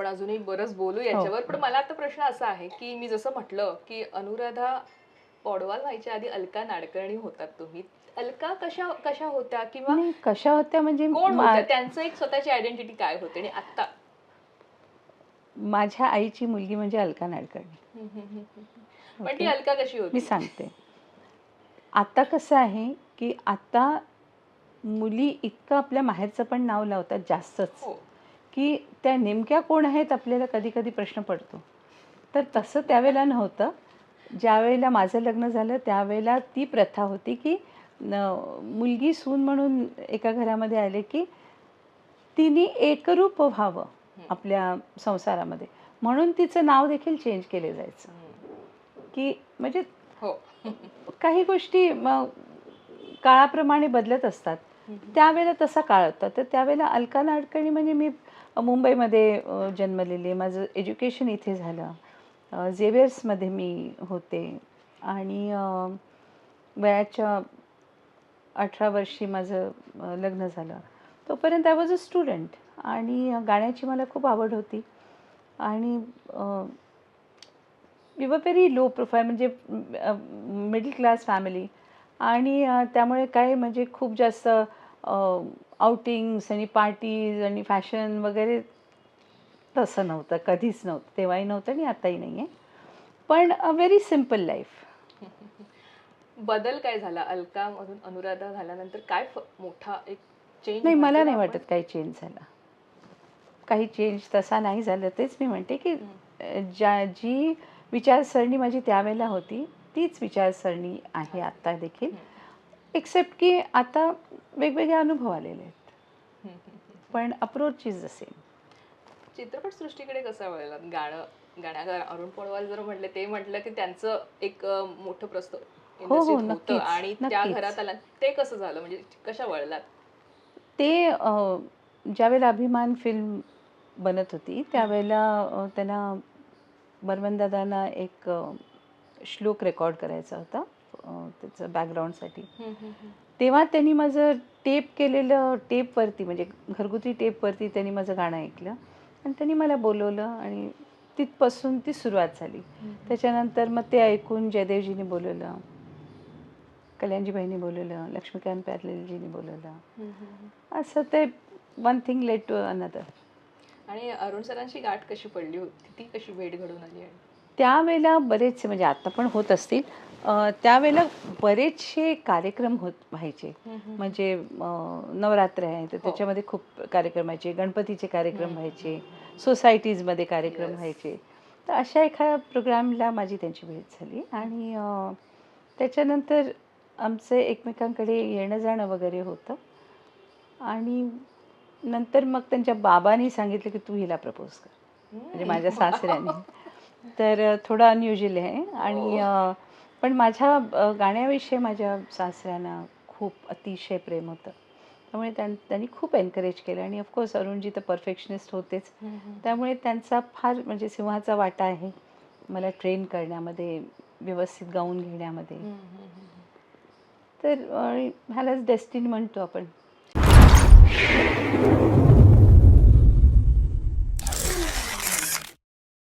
आपण अजूनही बरंच बोलू याच्यावर. पण मला आता प्रश्न असा आहे की मी जसं म्हटलं की अनुराधा पौडवाल व्हायच्या आधी अलका नाडकर्णी होतात तुम्ही. अलका कशा कशा होत्या किंवा कशा होत्या म्हणजे कोण मा- होत्या? त्यांचं एक स्वतःची आयडेंटिटी काय होते आणि आता माझ्या आईची मुलगी म्हणजे अलका नाडकर्णी. पण ती. अलका कशी मी होती सांगते. आता कसं आहे की आता मुली इतकं आपल्या माहेरचं पण नाव लावतात जास्तच. हो. की त्या नेमक्या कोण आहेत आपल्याला कधी कधी प्रश्न पडतो. तर तसं त्यावेळेला नव्हतं. ज्यावेळेला माझं लग्न झालं त्यावेळेला ती प्रथा होती की न- मुलगी सून म्हणून एका घरामध्ये आले की तिने एकरूप व्हावं आपल्या संसारामध्ये. म्हणून तिचं नाव देखील चेंज केले जायचं. की म्हणजे हो. काही गोष्टी काळाप्रमाणे बदलत असतात. त्यावेळेला तसा काळ होता. तर त्यावेळेला अलका नाडकर्णी म्हणजे मी मुंबईमध्ये जन्मलेली जन्मलेले. माझं एज्युकेशन इथे झालं. झेवियर्समध्ये मी होते. आणि वयाच्या अठरा वर्षी माझं लग्न झालं. तोपर्यंत आय वॉज अ स्टुडंट आणि गाण्याची मला खूप आवड होती. आणि we were very low profile म्हणजे मिडल क्लास फॅमिली आणि त्यामुळे काय म्हणजे खूप जास्त आउटिंग्स आणि पार्टीज आणि फॅशन वगैरे तसं नव्हतं कधीच नव्हतं तेव्हाही नव्हतं आणि आताही नाही आहे पण अ व्हेरी सिंपल लाईफ बदल काय झाला? अलका मधून अनुराधा झाल्यानंतर काय फ- मोठा एक चेंज नाही मला नाही वाटत काही चेंज झाला. काही चेंज तसा नाही झालं तेच मी म्हणते की ज्या जी विचारसरणी माझी त्यावेळेला होती तीच विचारसरणी आहे आत्ता देखील. एक्सेप्ट की आता वेगवेगळे अनुभव आलेले आहेत. पण अप्रोच इज द सेम चित्रपट सृष्टीकडे कसं वळलं? गाणं गाण्यागार अरुण पडवाल जर म्हटले ते म्हटलं की त्यांचं एक मोठं प्रस्त हो, होतं नक्कीच, आणि त्या. घरात आला. ते कसं झालं? म्हणजे कशा वळलात? ते ज्यावेळेला अभिमान फिल्म बनत होती त्यावेळेला त्यांना बर्मनदादांना एक श्लोक रेकॉर्ड करायचा होता त्याचं बॅकग्राऊंडसाठी तेव्हा त्यांनी माझं टेप केलेलं टेपवरती म्हणजे घरगुती टेपवरती त्यांनी माझं गाणं ऐकलं. आणि त्यांनी मला बोलवलं आणि तिथपासून ती सुरुवात झाली. त्याच्यानंतर मग ते ऐकून जयदेवजीने बोलवलं कल्याणजीबाईंनी बोलवलं लक्ष्मीकांत प्यारलेजीने बोलवलं. असं ते one thing led to another आणि अरुण सरांची गाठ कशी पडली होती? ती कशी भेट घडून आली आणि? त्यावेळेला बरेचसे म्हणजे आता पण होत असतील त्यावेळेला बरेचसे कार्यक्रम होत व्हायचे. म्हणजे नवरात्र आहे तर त्याच्यामध्ये खूप कार्यक्रम व्हायचे. गणपतीचे कार्यक्रम व्हायचे. सोसायटीजमध्ये कार्यक्रम. व्हायचे. तर अशा एखाद्या प्रोग्रामला माझी त्यांची भेट झाली आणि त्याच्यानंतर आमचं एकमेकांकडे येणं जाणं वगैरे होतं. आणि नंतर मग त्यांच्या बाबांनी सांगितलं की तू हिला प्रपोज कर. म्हणजे माझ्या सासऱ्याने. तर थोडं अनयुजल आहे. आणि अ, पण माझ्या गाण्याविषयी माझ्या सासऱ्यांना खूप अतिशय प्रेम होतं. त्यामुळे त्यां त्यांनी खूप एनकरेज केलं. आणि ऑफकोर्स अरुणजी तर परफेक्शनिस्ट होतेच. त्यामुळे त्यांचा फार म्हणजे सिंहाचा वाटा आहे मला ट्रेन करण्यामध्ये व्यवस्थित गाऊन घेण्यामध्ये. तर ह्यालाच डेस्टिनी म्हणतो आपण.